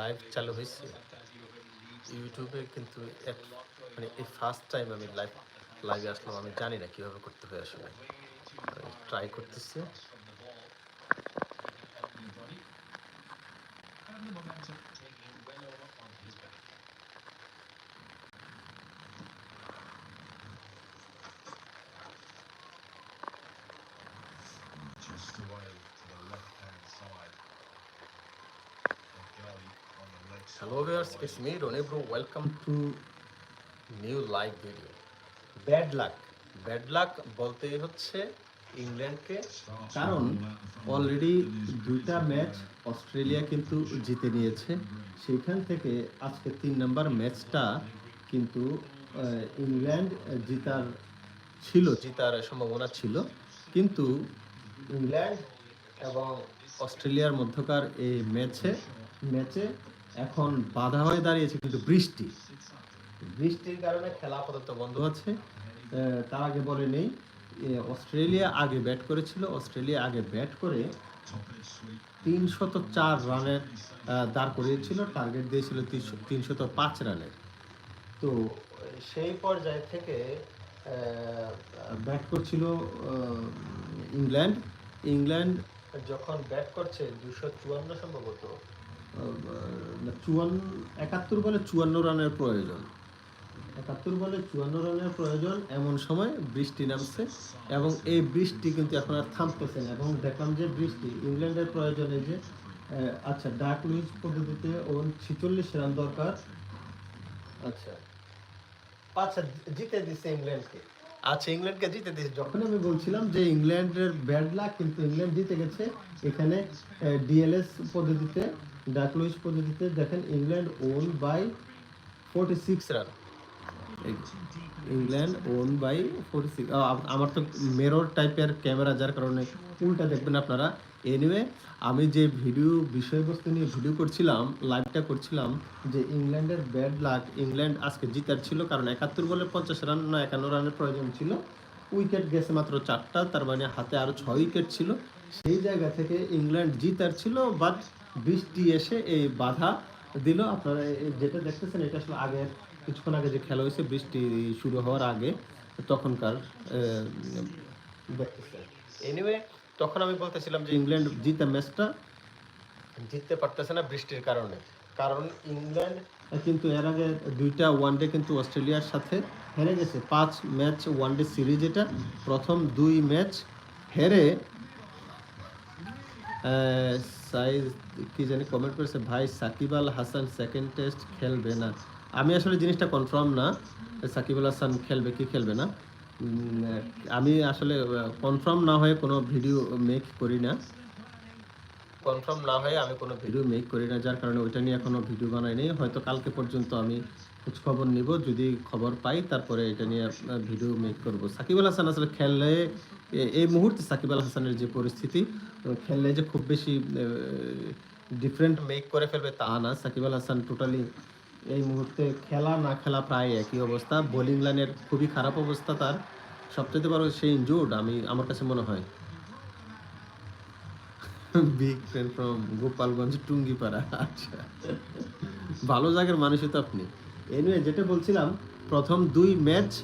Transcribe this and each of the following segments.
Live চালু হয়েছে। ইউটিউবে কিন্তু এক মানে এই ফার্স্ট টাইম আমি লাইভ লাইভে আসলাম আমি জানি না কীভাবে করতে হয় আসলে। ট্রাই করতেছি। Hello viewers, it's me Ronnie Bro. Welcome to new live video. Bad luck bad luck বলতে হচ্ছে ইংল্যান্ডকে কারণ অলরেডি দুইটা ম্যাচ অস্ট্রেলিয়া কিন্তু জিতে নিয়েছে। সেইখান থেকে আজকে তিন নম্বর ম্যাচটা কিন্তু ইংল্যান্ড জিতার ছিল। জিতার সম্ভাবনা ছিল। কিন্তু ইংল্যান্ড এবং অস্ট্রেলিয়ার মধ্যকার এই ম্যাচে ম্যাচে এখন বাধা হয়ে দাঁড়িয়েছে কিন্তু বৃষ্টি। বৃষ্টির কারণে খেলা আপাতত বন্ধ আছে। তার আগে বলে নেই। অস্ট্রেলিয়া আগে ব্যাট করেছিল। অস্ট্রেলিয়া আগে ব্যাট করে তিনশত চার রানের দাঁড় করিয়েছিল। টার্গেট দিয়েছিল তিনশত পাঁচ রানের। তো সেই পর্যায় থেকে ব্যাট করছিল ইংল্যান্ড। ইংল্যান্ড যখন ব্যাট করছে দুশো চুয়ান্ন সম্ভবত চুয়ান্ন, একাত্তর বলে চুয়ান্ন রানের প্রয়োজন। একাত্তর বলে চুয়ান্ন রানের প্রয়োজন এমন সময় বৃষ্টি নামছে এবং এই বৃষ্টি কিন্তু এখন আর থামতেছে না। এবং দেখলাম যে বৃষ্টি ইংল্যান্ডের প্রয়োজনে যে আচ্ছা ডাক লুইজ পদ্ধতিতে ওর ছিচল্লিশ রান দরকার। আচ্ছা আচ্ছা জিতে দিচ্ছে ইংল্যান্ডকে। আচ্ছা ইংল্যান্ডকে জিতে দিয়েছে যখন। আমি বলছিলাম যে ইংল্যান্ডের ব্যাড লাক কিন্তু ইংল্যান্ড জিতে গেছে। এখানে ডিএলএস পদ্ধতিতে ডাকলুইস পদ্ধতিতে দেখেন England won by forty six run England won by forty six আমার তো মেরোর টাইপের ক্যামেরা যার কারণে উল্টা দেখবেন আপনারা। এনিওয়ে আমি যে ভিডিও বিষয়বস্তু নিয়ে ভিডিও করছিলাম লাইভটা করছিলাম, যে ইংল্যান্ডের ব্যাড লাক ইংল্যান্ড আজকে জিতার ছিল, কারণ একাত্তর বলে পঞ্চাশ রান না একান্ন রানের প্রয়োজন ছিল। উইকেট গেছে মাত্র চারটা, তার মানে হাতে আরও ছয় উইকেট ছিল। সেই জায়গা থেকে ইংল্যান্ড জিতার ছিল বাট বৃষ্টি এসে এই বাধা দিল। আপনারা যেটা দেখতেছেন, এটা আসলে আগে, কিছুক্ষণ আগে যে খেলা হয়েছে, বৃষ্টি শুরু হওয়ার আগে, তখনকার এনিওয়ে তখন আমি বলতেছিলাম যে ইংল্যান্ড জিতে ম্যাচটা? জিততে পারতেছে না বৃষ্টির কারণে। কারণ ইংল্যান্ড কিন্তু এর আগে দুইটা ওয়ানডে কিন্তু অস্ট্রেলিয়ার সাথে হেরে গেছে। পাঁচ ম্যাচ ওয়ানডে সিরিজ এটা। প্রথম দুই ম্যাচ হেরে সাইজ কি জানি কমেন্ট করেছে ভাই সাকিব আল হাসান সেকেন্ড টেস্ট খেলবে না। আমি আসলে জিনিসটা কনফার্ম না সাকিব আল হাসান খেলবে কি খেলবে না। আমি আসলে কনফার্ম না হয়ে কোনো ভিডিও মেক করি না। কনফার্ম না হয়ে আমি কোনো ভিডিও মেক করি না, যার কারণে ওইটা নিয়ে এখনও ভিডিও বানাইনি হয়তো কালকে পর্যন্ত আমি খোঁজ খবর নিব, যদি খবর পাই, তারপরে এটা নিয়ে ভিডিও মেক করব। সাকিব আল হাসান আসলে খেললে এই মুহূর্তে সাকিব আল হাসানের যে পরিস্থিতি খেললে যে খুব বেশি ডিফারেন্ট মেক করে ফেলবে তা না। সাকিব আল হাসান টোটালি এই মুহূর্তে খেলা না খেলা প্রায় একই অবস্থা। বোলিং লাইনের খুবই খারাপ অবস্থা তার। সবচেয়ে বড় সেই ইনজুর্ড আমি, আমার কাছে মনে হয়। Big friend from Gopalganj, Tungipara. আচ্ছা। ভালো জায়গার মানুষই তো আপনি। এনিওয়ে যেটা বলছিলাম, প্রথম দুই ম্যাচ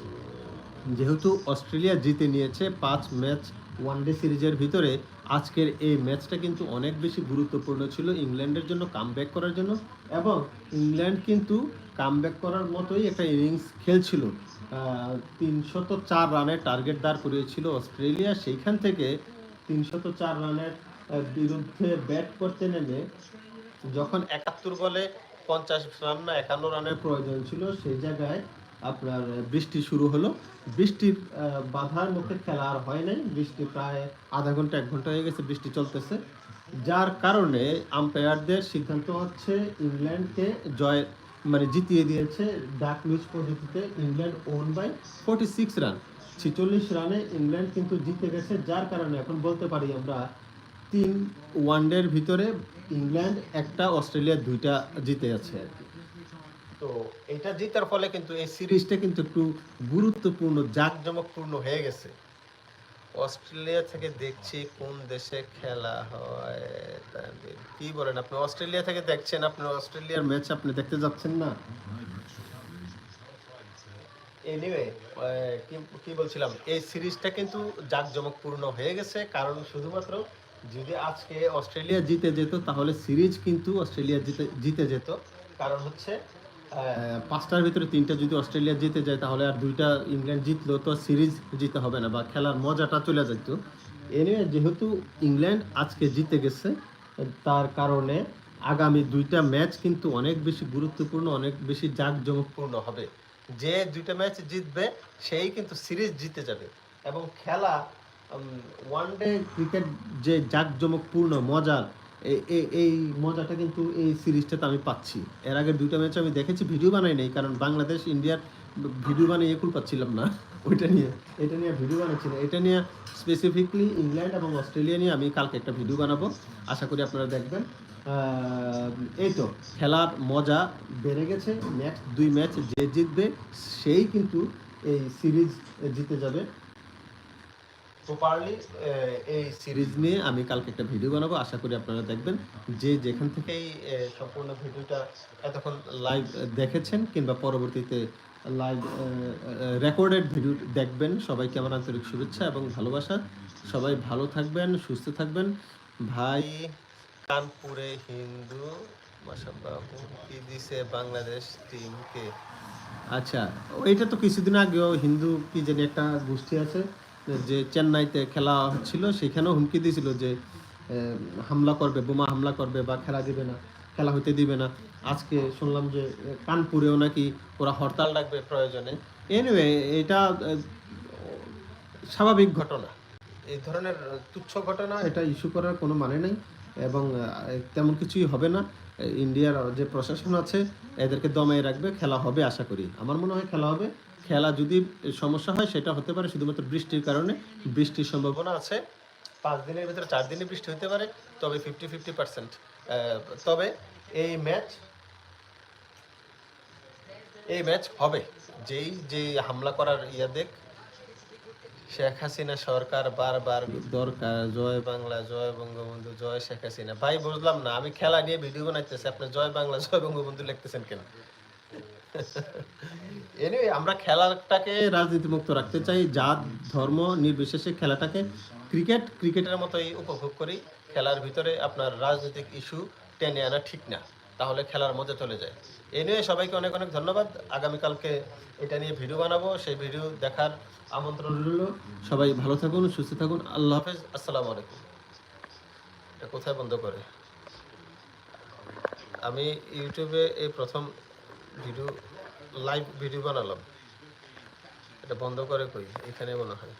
যেহেতু অস্ট্রেলিয়া জিতে নিয়েছে, পাঁচ ম্যাচ ওয়ানডে সিরিজের ভিতরে আজকের এই ম্যাচটা কিন্তু অনেক বেশি গুরুত্বপূর্ণ ছিল ইংল্যান্ডের জন্য কামব্যাক করার জন্য এবং ইংল্যান্ড কিন্তু কামব্যাক করার মতোই একটা ইনিংস খেলছিল। তিনশত চার রানের টার্গেট দাঁড় করিয়েছিল অস্ট্রেলিয়া। সেইখান থেকে তিনশত চার রানের বিরুদ্ধে ব্যাট করতে নেমে যখন একাত্তর বলে পঞ্চাশ রান না একান্ন রানের প্রয়োজন ছিল, সেই জায়গায় আপনার বৃষ্টি শুরু হলো। বৃষ্টির বাধার মুখে খেলা আর হয় নাই। বৃষ্টি প্রায় আধা ঘণ্টা, এক ঘণ্টা হয়ে গেছে বৃষ্টি চলতেছে। যার কারণে আম্পায়ারদের সিদ্ধান্ত হচ্ছে ইংল্যান্ডকে জয় মানে জিতিয়ে দিয়েছে ডাক নিউজ পদ্ধতিতে England won by forty six run ছিচল্লিশ রানে ইংল্যান্ড কিন্তু জিতে গেছে। যার কারণে এখন বলতে পারি আমরা তিন ওয়ানডের ভিতরে ইংল্যান্ড, একটা অস্ট্রেলিয়া দুইটা জিতে আছে আর কি। তো এটা জিতার ফলে কিন্তু এই সিরিজটা কিন্তু একটু গুরুত্বপূর্ণ, জাঁকজমকপূর্ণ হয়ে গেছে। অস্ট্রেলিয়া থেকে দেখছি কোন দেশে খেলা হয়। কি বলেন আপনি? অস্ট্রেলিয়া থেকে দেখছেন আপনি? অস্ট্রেলিয়ার ম্যাচ আপনি দেখতে যাচ্ছেন না? এনিওয়ে কি বলছিলাম? এই সিরিজটা কিন্তু জাঁকজমকপূর্ণ হয়ে গেছে, কারণ শুধুমাত্র যদি আজকে অস্ট্রেলিয়া জিতে যেত, তাহলে সিরিজ কিন্তু অস্ট্রেলিয়া জিতে জিতে যেত। কারণ হচ্ছে পাঁচটার ভিতরে তিনটা যদি অস্ট্রেলিয়া জিতে যায়, তাহলে আর দুইটা ইংল্যান্ড জিতলো তো সিরিজ জিতে হবে না বা খেলার মজাটা চলে যেত এনিওয়ে যেহেতু ইংল্যান্ড আজকে জিতে গেছে, তার কারণে আগামী দুইটা ম্যাচ কিন্তু অনেক বেশি গুরুত্বপূর্ণ, অনেক বেশি জাঁকজমকপূর্ণ হবে। যে দুইটা ম্যাচ জিতবে, সেই কিন্তু সিরিজ জিতে যাবে। এবং খেলা ওয়ান ডে ক্রিকেট যে জাঁকজমকপূর্ণ, মজার এই মজাটা কিন্তু এই সিরিজটাতে আমি পাচ্ছি। এর আগে দুইটা ম্যাচ আমি দেখেছি, ভিডিও বানাই নাই, কারণ বাংলাদেশ, ইন্ডিয়ার ভিডিও বানিয়ে কুল পাচ্ছিলাম না। ওইটা নিয়ে, এটা নিয়ে ভিডিও বানাচ্ছি না। এটা নিয়ে স্পেসিফিকলি ইংল্যান্ড এবং অস্ট্রেলিয়া নিয়ে আমি কালকে একটা ভিডিও বানাবো। আশা করি আপনারা দেখবেন। এই তো, খেলার মজা বেড়ে গেছে। নেক্সট দুই ম্যাচ যে জিতবে, সেই কিন্তু এই সিরিজ জিতে যাবে। প্রপারলি এই সিরিজ নিয়ে আমি কালকে একটা ভিডিও বানাবো। আশা করি আপনারা দেখবেন যে যেখান থেকেই আহ, সম্পূর্ণ ভিডিওটা এতক্ষণ লাইভ দেখেছেন কিংবা পরবর্তীতে লাইভ রেকর্ডেড ভিডিও দেখবেন সবাইকে আমার আন্তরিক শুভেচ্ছা এবং ভালোবাসা। সবাই ভালো থাকবেন সুস্থ থাকবেন। ভাই কানপুরে হিন্দু কি দিছে বাংলাদেশ টিমকে আচ্ছা এটা তো কিছুদিন আগেও হিন্দু কি জানি একটা গোষ্ঠী আছে। যে চেন্নাইতে খেলা হচ্ছিল সেখানেও হুমকি দিয়েছিল যে হামলা করবে, বোমা হামলা করবে বা খেলা দিবে না, খেলা হইতে দিবে না। আজকে শুনলাম যে, কানপুরেও নাকি ওরা হরতাল ডাকবে প্রয়োজনে। এনিওয়ে এটা স্বাভাবিক ঘটনা। এই ধরনের তুচ্ছ ঘটনা, এটা ইস্যু করার কোনো মানে নেই এবং তেমন কিছুই হবে না। ইন্ডিয়ার যে প্রশাসন আছে, এদেরকে দমে রাখবে, খেলা হবে, আশা করি। আমার মনে হয় খেলা হবে। খেলা যদি সমস্যা হয়, সেটা হতে পারে শুধুমাত্র বৃষ্টির কারণে। বৃষ্টির সম্ভাবনা আছে। পাঁচ দিনের ভিতরে চার দিনে বৃষ্টি হতে পারে, তবে ফিফটি ফিফটি পার্সেন্ট তবে এই ম্যাচ এই ম্যাচ হবে। যেই যে হামলা করার ইয়া দেখ, শেখ হাসিনা সরকার বারবার দরকার, জয় বাংলা, জয় বঙ্গবন্ধু, জয় শেখ হাসিনা। ভাই, বুঝলাম না, আমি খেলা নিয়ে ভিডিও বানাইতেছি, আপনি জয় বাংলা, জয় বঙ্গবন্ধু লিখতেছেন কেন? এনিওয়ে আমরা খেলাটাকে রাজনীতি মুক্ত রাখতে চাই, জাত, ধর্ম, নির্বিশেষে খেলাটাকে ক্রিকেট, ক্রিকেটের মতোই উপভোগ করি। খেলার ভিতরে আপনার রাজনৈতিক ইস্যু টেনে আনা ঠিক না, তাহলে খেলার মধ্যে চলে যায়। এই নিয়ে সবাইকে অনেক অনেক ধন্যবাদ। আগামীকালকে এটা নিয়ে ভিডিও বানাবো। সেই ভিডিও দেখার আমন্ত্রণ রইল। সবাই ভালো থাকুন, সুস্থ থাকুন। আল্লাহ হাফেজ। আসসালামু আলাইকুম। এটা কোথায় বন্ধ করে? আমি ইউটিউবে এই প্রথম ভিডিও লাইভ ভিডিও বানালাম। এটা বন্ধ করে কই? এখানে মনে হয়।